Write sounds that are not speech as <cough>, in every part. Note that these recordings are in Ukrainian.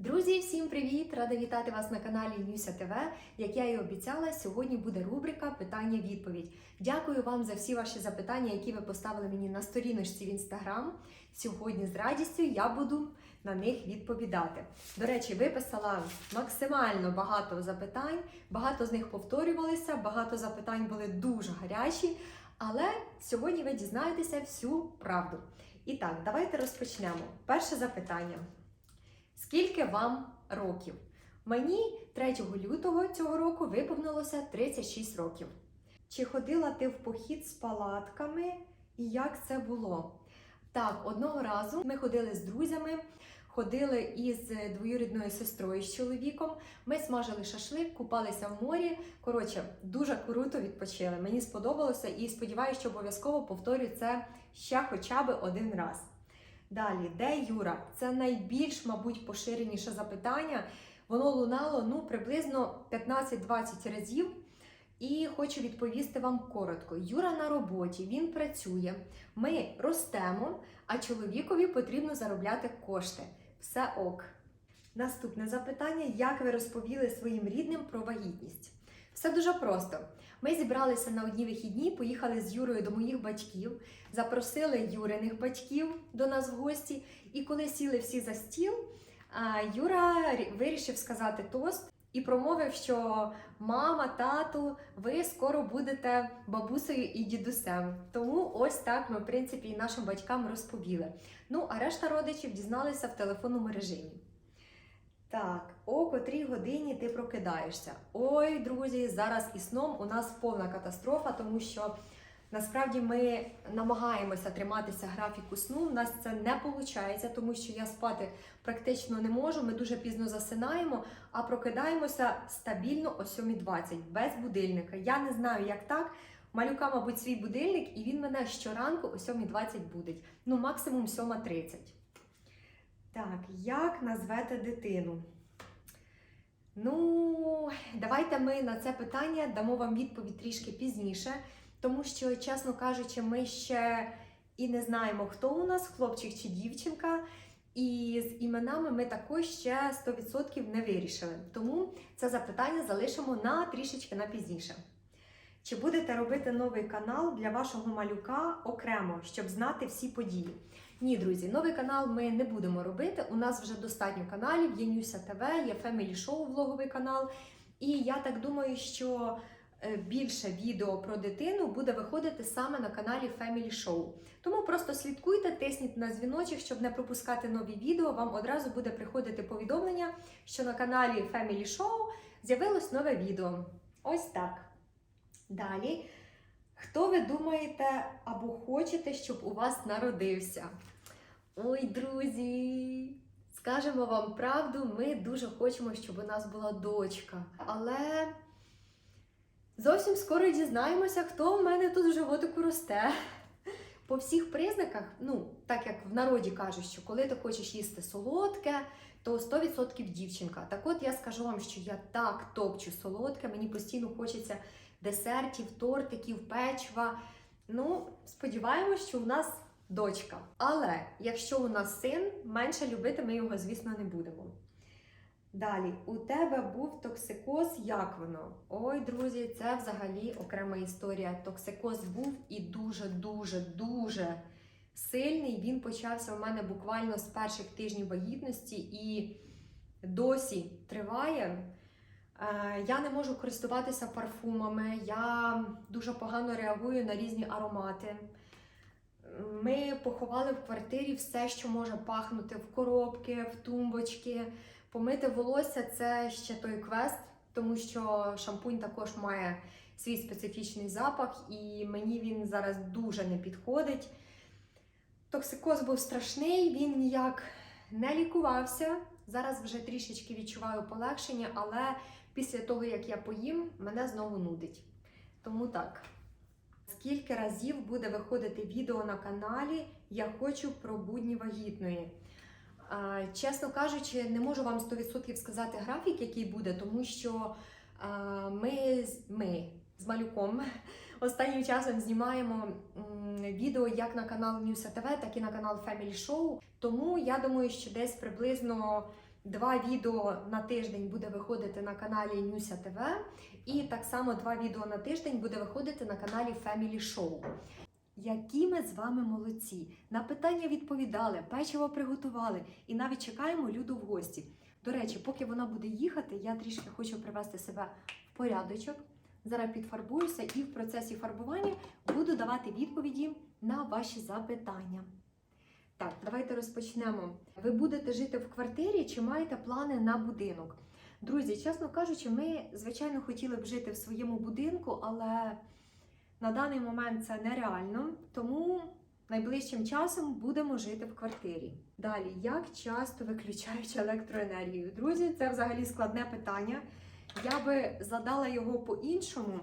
Друзі, всім привіт! Рада вітати вас на каналі Нюся ТВ. Як я і обіцяла, сьогодні буде рубрика Питання-відповідь. Дякую вам за всі ваші запитання, які ви поставили мені на сторіночці в інстаграм. Сьогодні з радістю я буду на них відповідати. До речі, виписала максимально багато запитань, багато з них повторювалися, багато запитань були дуже гарячі. Але сьогодні ви дізнаєтеся всю правду. І так, давайте розпочнемо. Перше запитання. Скільки вам років? Мені 3 лютого цього року виповнилося 36 років. Чи ходила ти в похід з палатками і як це було? Так, одного разу ми ходили з друзями, ходили із двоюрідною сестрою з чоловіком. Ми смажили шашлик, купалися в морі. Коротше, дуже круто відпочили. Мені сподобалося і сподіваюся, що обов'язково повторю це ще хоча б один раз. Далі, де Юра? Це найбільш, мабуть, поширеніше запитання. Воно лунало ну, приблизно 15-20 разів. І хочу відповісти вам коротко. Юра на роботі, він працює, ми ростемо, а чоловікові потрібно заробляти кошти. Все ок. Наступне запитання: як ви розповіли своїм рідним про вагітність? Все дуже просто. Ми зібралися на одні вихідні, поїхали з Юрою до моїх батьків, запросили Юриних батьків до нас в гості. І коли сіли всі за стіл, Юра вирішив сказати тост і промовив, що мама, тату, ви скоро будете бабусею і дідусем. Тому ось так ми, в принципі, і нашим батькам розповіли. Ну, а решта родичів дізналися в телефонному режимі. Так, о котрій годині ти прокидаєшся. Ой, друзі, зараз і сном у нас повна катастрофа, тому що насправді ми намагаємося триматися графіку сну. У нас це не виходить, тому що я спати практично не можу. Ми дуже пізно засинаємо, а прокидаємося стабільно о 7.20, без будильника. Я не знаю, як так. Малюка, мабуть, свій будильник, і він мене щоранку о 7.20 будить. Ну, максимум 7.30. Так, як назвете дитину? Ну, давайте ми на це питання дамо вам відповідь трішки пізніше, тому що, чесно кажучи, ми ще і не знаємо, хто у нас, хлопчик чи дівчинка. І з іменами ми також ще 100% не вирішили. Тому це запитання залишимо на трішечки на пізніше. Чи будете робити новий канал для вашого малюка окремо, щоб знати всі події? Ні, друзі, новий канал ми не будемо робити. У нас вже достатньо каналів, є Нюся ТВ, є Family Show влоговий канал. І я так думаю, що е, більше відео про дитину буде виходити саме на каналі Family Show. Тому просто слідкуйте, тисніть на дзвіночок, щоб не пропускати нові відео. Вам одразу буде приходити повідомлення, що на каналі Family Show з'явилось нове відео. Ось так. Далі. Хто ви думаєте або хочете, щоб у вас народився? Ой, друзі! Скажемо вам правду, ми дуже хочемо, щоб у нас була дочка. Але зовсім скоро дізнаємося, хто в мене тут в животику росте. По всіх признаках, ну, так як в народі кажуть, що коли ти хочеш їсти солодке, то 100% дівчинка. Так от я скажу вам, що я так топчу солодке, мені постійно хочеться десертів, тортиків, печива. Ну, сподіваємось, що у нас дочка. Але якщо у нас син, менше любити ми його, звісно, не будемо. Далі, у тебе був токсикоз, як воно? Ой, друзі, це взагалі окрема історія. Токсикоз був і дуже-дуже, дуже сильний. Він почався у мене буквально з перших тижнів вагітності і досі триває. Е, Я не можу користуватися парфумами, я дуже погано реагую на різні аромати. Ми поховали в квартирі все, що може пахнути в коробки, в тумбочки. Помити волосся це ще той квест, тому що шампунь також має свій специфічний запах, і мені він зараз дуже не підходить. Токсикоз був страшний, він ніяк не лікувався. Зараз вже трішечки відчуваю полегшення, але після того, як я поїм, мене знову нудить. Тому так. Скільки разів буде виходити відео на каналі Я хочу про будні вагітної. Чесно кажучи, не можу вам 100% сказати графік, який буде, тому що ми, ми з малюком <laughs> останнім часом знімаємо відео як на канал Ньюса ТВ, так і на канал Family Show. Тому я думаю, що десь приблизно Два відео на тиждень буде виходити на каналі Нюся ТВ, і так само два відео на тиждень буде виходити на каналі Family Show. Які ми з вами молодці! На питання відповідали, печиво приготували і навіть чекаємо Люду в гості. До речі, поки вона буде їхати, я трішки хочу привести себе в порядочок. Зараз підфарбуюся і в процесі фарбування буду давати відповіді на ваші запитання. Так, давайте розпочнемо. Ви будете жити в квартирі чи маєте плани на будинок? Друзі, чесно кажучи, ми, звичайно, хотіли б жити в своєму будинку, але на даний момент це нереально, тому найближчим часом будемо жити в квартирі. Далі, як часто виключають електроенергію? Друзі, це взагалі складне питання. Я би задала його по-іншому.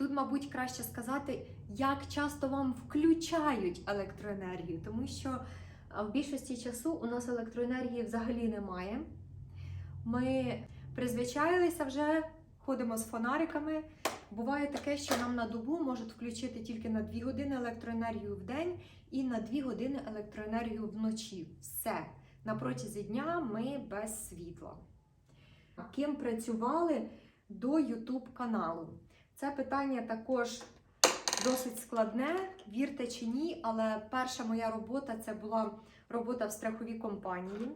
Тут, мабуть, краще сказати, як часто вам включають електроенергію, тому що в більшості часу у нас електроенергії взагалі немає. Ми призвичаїлися вже, ходимо з фонариками. Буває таке, що нам на добу можуть включити тільки на 2 години електроенергію в день і на 2 години електроенергію вночі. Все. На протязі дня ми без світла. Ким працювали до YouTube каналу? Це питання також досить складне, вірте чи ні, але перша моя робота це була робота в страховій компанії.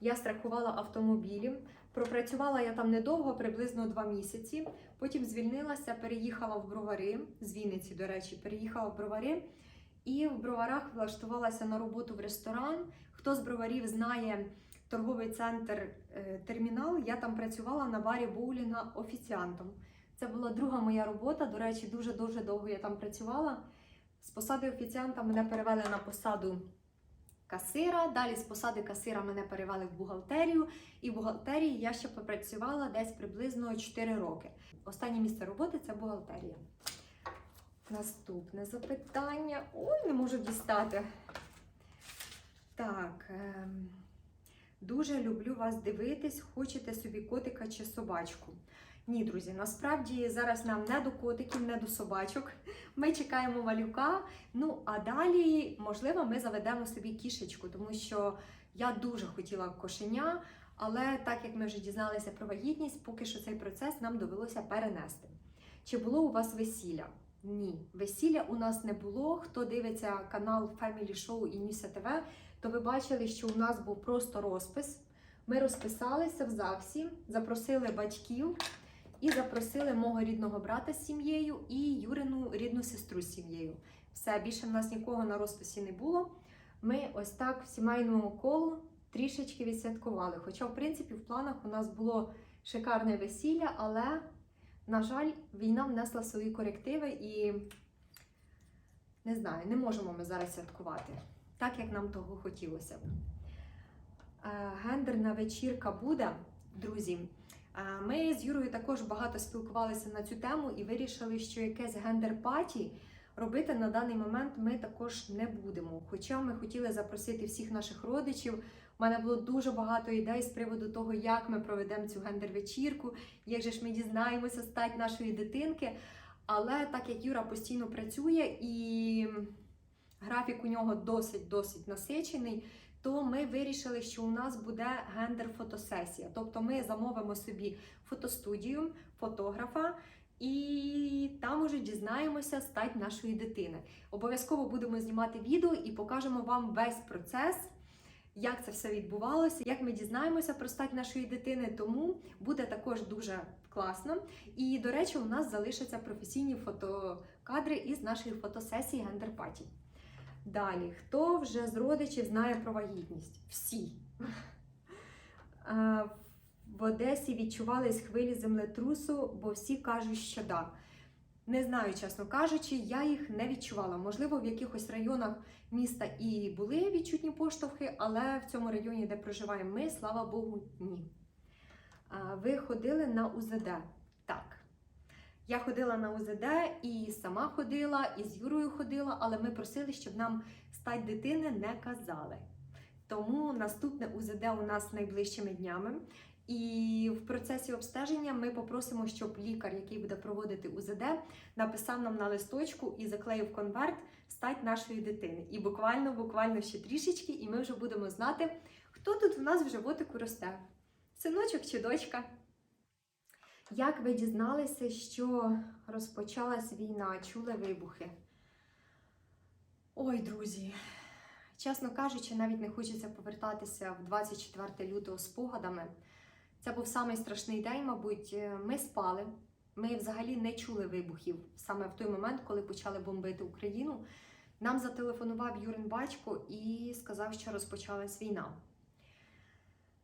Я страхувала автомобілі. Пропрацювала я там недовго, приблизно два місяці. Потім звільнилася, переїхала в бровари з Вінниці, до речі, переїхала в бровари. І в броварах влаштувалася на роботу в ресторан. Хто з броварів знає торговий центр е, термінал, я там працювала на барі боулінга офіціантом. Це була друга моя робота. До речі, дуже дуже довго я там працювала. З посади офіціанта мене перевели на посаду касира. Далі з посади касира мене перевели в бухгалтерію. І в бухгалтерії я ще попрацювала десь приблизно 4 роки. Останнє місце роботи це бухгалтерія. Наступне запитання. Ой, не можу дістати. Так. ем, Дуже люблю вас дивитись. Хочете собі котика чи собачку? Ні, друзі, насправді зараз нам не до котиків, не до собачок. Ми чекаємо малюка. Ну а далі, можливо, ми заведемо собі кішечку, тому що я дуже хотіла кошеня, але так як ми вже дізналися про вагітність, поки що цей процес нам довелося перенести. Чи було у вас весілля? Ні, весілля у нас не було. Хто дивиться канал Family Show і Нюся ТВ, то ви бачили, що у нас був просто розпис. Ми розписалися в ЗАГСі, запросили батьків і запросили мого рідного брата з сім'єю і Юрину рідну сестру з сім'єю. Все, більше в нас нікого на розписі не було. Ми ось так в сімейному колу трішечки відсвяткували. Хоча, в принципі, в планах у нас було шикарне весілля, але, на жаль, війна внесла свої корективи і не знаю, не можемо ми зараз святкувати так, як нам того хотілося б. Е, Гендерна вечірка буде, друзі. Ми з Юрою також багато спілкувалися на цю тему і вирішили, що якесь гендер-паті робити на даний момент ми також не будемо. Хоча ми хотіли запросити всіх наших родичів. У мене було дуже багато ідей з приводу того, як ми проведемо цю гендер-вечірку, як же ж ми дізнаємося стать нашої дитинки. Але так як Юра постійно працює і графік у нього досить-досить насичений, то ми вирішили, що у нас буде гендер-фотосесія. Тобто ми замовимо собі фотостудію, фотографа, і там уже дізнаємося стать нашої дитини. Обов'язково будемо знімати відео і покажемо вам весь процес. Як це все відбувалося, як ми дізнаємося про стать нашої дитини, тому буде також дуже класно. І, до речі, у нас залишаться професійні фотокадри із нашої фотосесії гендер-паті. Далі, хто вже з родичів знає про вагітність? Всі. <laughs> В Одесі відчувались хвилі землетрусу, бо всі кажуть, що да. Не знаю, чесно кажучи, я їх не відчувала. Можливо, в якихось районах міста і були відчутні поштовхи, але в цьому районі, де проживаємо ми, слава Богу, ні. Ви ходили на УЗД? Так. Я ходила на УЗД і сама ходила, і з Юрою ходила, але ми просили, щоб нам стать дитини не казали. Тому наступне УЗД у нас найближчими днями. І в процесі обстеження ми попросимо, щоб лікар, який буде проводити УЗД, написав нам на листочку і заклеїв конверт стать нашої дитини. І буквально, буквально ще трішечки, і ми вже будемо знати, Хто тут в нас в животику росте? Синочок чи дочка? Як ви дізналися, що розпочалась війна, чули вибухи? Ой, друзі, чесно кажучи, навіть не хочеться повертатися в 24 лютого спогадами. Це був самий страшний день, мабуть. Ми спали. Ми взагалі не чули вибухів саме в той момент, коли почали бомбити Україну. Нам зателефонував Юрин батько і сказав, що розпочалась війна.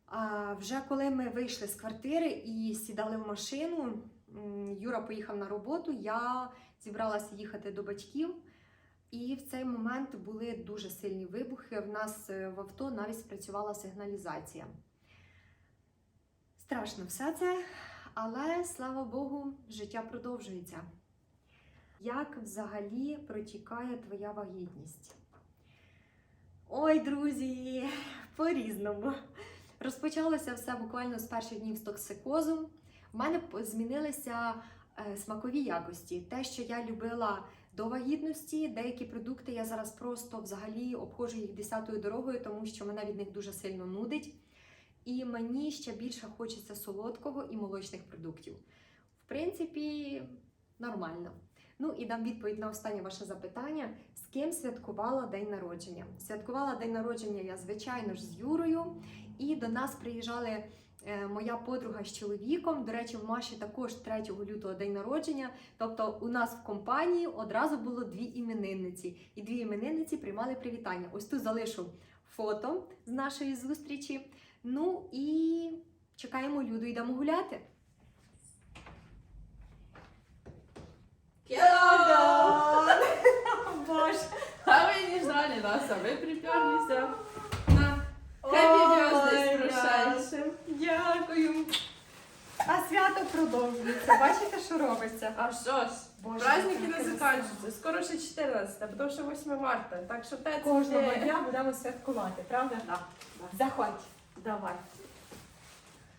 А вже коли ми вийшли з квартири і сідали в машину, Юра поїхав на роботу, я зібралася їхати до батьків. І в цей момент були дуже сильні вибухи. В нас е, в авто навіть спрацювала сигналізація. Страшно все це, але слава Богу, життя продовжується. Як взагалі протікає твоя вагітність? Ой, друзі, по-різному. Розпочалося все буквально з перших днів з токсикозу. В мене змінилися е, смакові якості. Те, що я любила до вагітності, деякі продукти я зараз просто взагалі обходжу їх десятою дорогою, тому що мене від них дуже сильно нудить. І мені ще більше хочеться солодкого і молочних продуктів. В принципі, нормально. Ну і дам відповідь на останнє ваше запитання: ким святкувала день народження? Святкувала день народження я, звичайно ж, з Юрою. І до нас приїжджали е, моя подруга з чоловіком. До речі, в Маші також 3 лютого день народження. Тобто у нас в компанії одразу було дві іменинниці, і дві іменинниці приймали привітання. Ось тут залишу фото з нашої зустрічі. Ну і чекаємо Люду, йдемо гуляти. Боже. А а вы приперлись. На, Happy birthday з прошедшим. Дякую. А свято продовжується. Бачите, що робиться? А що ж, Боже, праздники не закінчуються. Скоро ще 14, тому що 8 марта. Так що те Кожного дня будемо святкувати, правда? Да. Заходь. Давай.